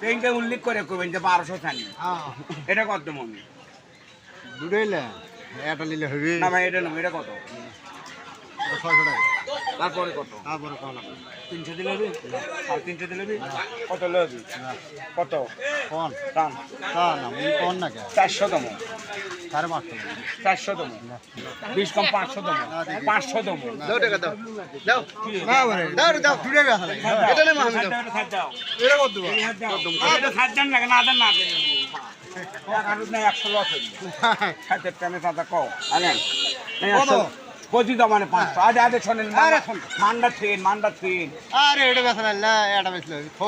পেনটা উল্লেখ করে করবেন যে বারোশো চানি হ্যাঁ। এটা কত মনে? দুটোই এটা নিলে হবে না ভাই এটা নেব এটা কত? ছয়শো টাকা। তারপরে কত? তারপরে লাগবে তিনশো দিলে আর তিনশো দিলে কত লবি কত? কোন? টান তা না মুই কোন না কে? চারশো তম সাড়ে পাঁচশো। চারশো তম বিশ কম পাঁচশো তম পাঁচশো তম দাও টাকা দাও। দাও। দাও দাও দুটোই বেসা এটা নেই আমি দাও। এটা কত দেবো? এটা সাত দেন না না দেন না দেন একশো লস টানে আনেন। কত? পঁচিশ মানে পাঁচশো আজ আজ শোনেন মান্ডা ট্রেন মান্ডা ট্রেন আরে এটা বেসা না এটা বেসলে খো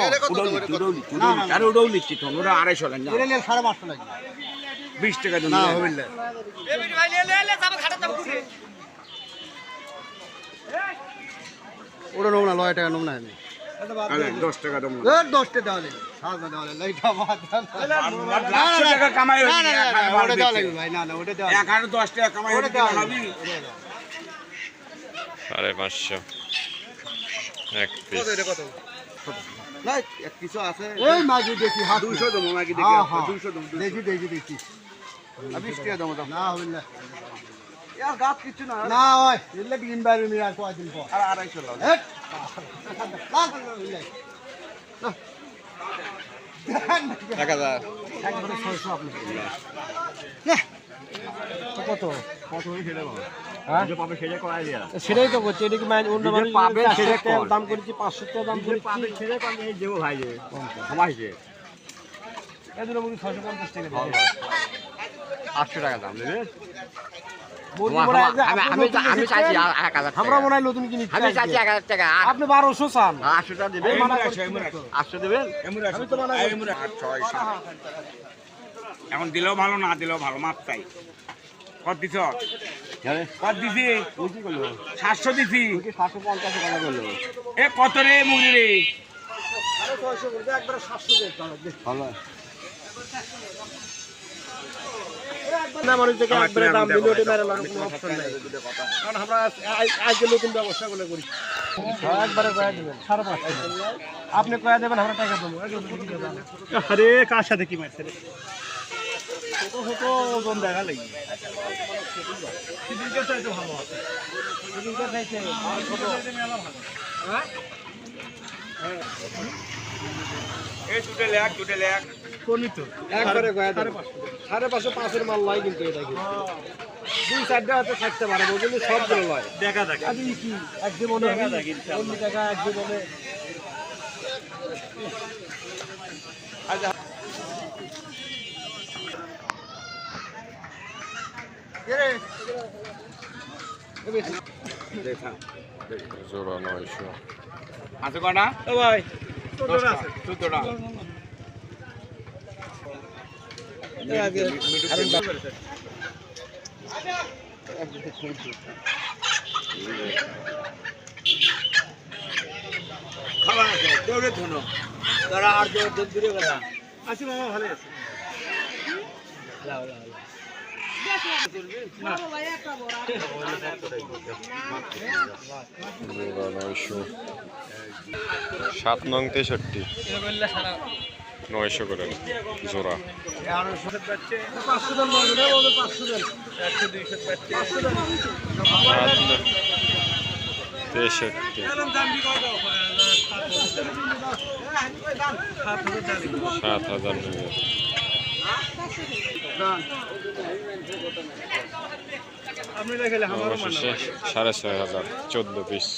না, না, না। আরে ওটাও নিচ্ছি তো আড়াইশো লেন সাড়ে পাঁচশো লাগবে বিশ টাকা দিন না হবে না ওটা নেব লয় টাকা আমি দশ টাকা দেওয়া লাগবে না না ওটা দেওয়া লাগবে ভাই না না ওটা দেওয়া দশ টাকা কামাই ওটা দেওয়া লাগবে পাঁচশো। এক পিস না কিছু আছে। এই দেখি হাত দুশো দেবো নাকি দেখি। দুশো দেবো দেখি দেখি দেখি। বিশ টাকা দেবো না হবে না আর গাছ কিছু না। না ওই এলে দিন বাইরে নিয়ে আর কয়দিন পর। আর আড়াইশো লাখ হেট। না, না, না, না, না। এক হাজার। একবারে ছয়শো আপনি। কত? কত হয়ে হ্যাঁ? সেটাই তো করছে এটা কি মানে অন্য মানুষ দাম করেছি পাঁচশো টাকা দাম করেছি দেবো ভাই এই দুটো মুরগি ছয়শো পঞ্চাশ টাকা আটশো টাকা দাম হয় হাজার আমরা মনে হয় নতুন কিনেছি আমি চাইছি এক হাজার টাকা। আপনি বারোশো চান। আটশো টাকা দেবেন। আটশো দেবেন এখন দিলেও ভালো না দিলেও ভালো মাপ চাই। কত দিছ? কত দিছি? সাতশো দিছি। সাতশো পঞ্চাশ টাকা করল। এ কত রে মুড়ি রে? আপনি কয়া দেবেন আমরা টাকা দেবো। আরে কার সাথে কি মারছে ছোট ছোট দেখা আর ছোট এই লেখ লেখ কোনই তো একবারে কয়া দেবেন সাড়ে পাঁচশো পাঁচের মাল লয় কিন্তু এটা কি দুই চারটা হাতে থাকতে পারে বুঝলি সবগুলো লয় দেখা দেখা আদি কি এক জীবনে অন্য টাকা এক জীবনে জোড়া নয়শো আছে ভাই চোদ্দটা খাবার আছে দৌড়ে ধুনো তারা আর দূরে কথা আসি মামা ভালো আছে সাত নং তেষট্টি। নয়শো করে জোড়া। তেষট্টি। সাত হাজার সাড়ে ছয় হাজার চোদ্দ পিস।